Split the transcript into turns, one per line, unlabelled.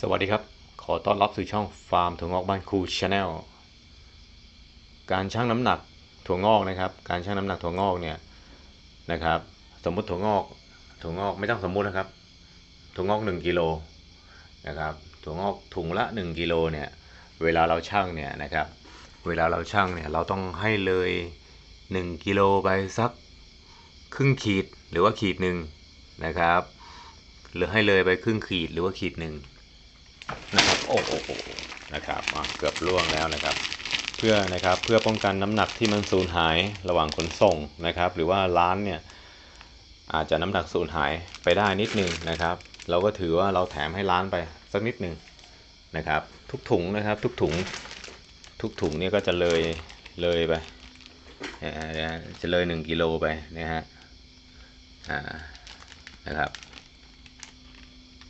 สวัสดีครับ ขอต้อนรับสู่ช่องฟาร์มถั่วงอกบ้านครูชาแนลการชั่งน้ำหนักถั่วงอกนะครับ การชั่งน้ำหนักถั่วงอกเนี่ยนะครับ สมมุติถั่วงอก ถั่วงอกไม่ต้องสมมุตินะครับ ถั่วงอกหนึ่งกิโลนะครับ ถั่วงอกถุงละหนึ่งกิโลเนี่ย เวลาเราชั่งเนี่ยนะครับ เวลาเราชั่งเนี่ยเราต้องให้เลยหนึ่งกิโลไปสักครึ่งขีดหรือว่าขีดหนึ่งนะครับหรือให้เลยไปครึ่งขีดหรือว่าขีดหนึ่ง นะครับโอ้โหนะครับเกือบล่วงแล้วนะครับ เพื่อนะครับเพื่อป้องกันน้ำหนักที่มันสูญหายระหว่างขนส่งนะครับ หรือว่าร้านเนี่ยอาจจะน้ำหนักสูญหายไปได้นิดนึงนะครับ เราก็ถือว่าเราแถมให้ร้านไปสักนิดนึงนะครับ ทุกถุงนะครับ ทุกถุงทุกถุงเนี่ยก็จะเลยเลยไปจะเลยหนึ่งกิโลไปนะฮะอ่านะครับ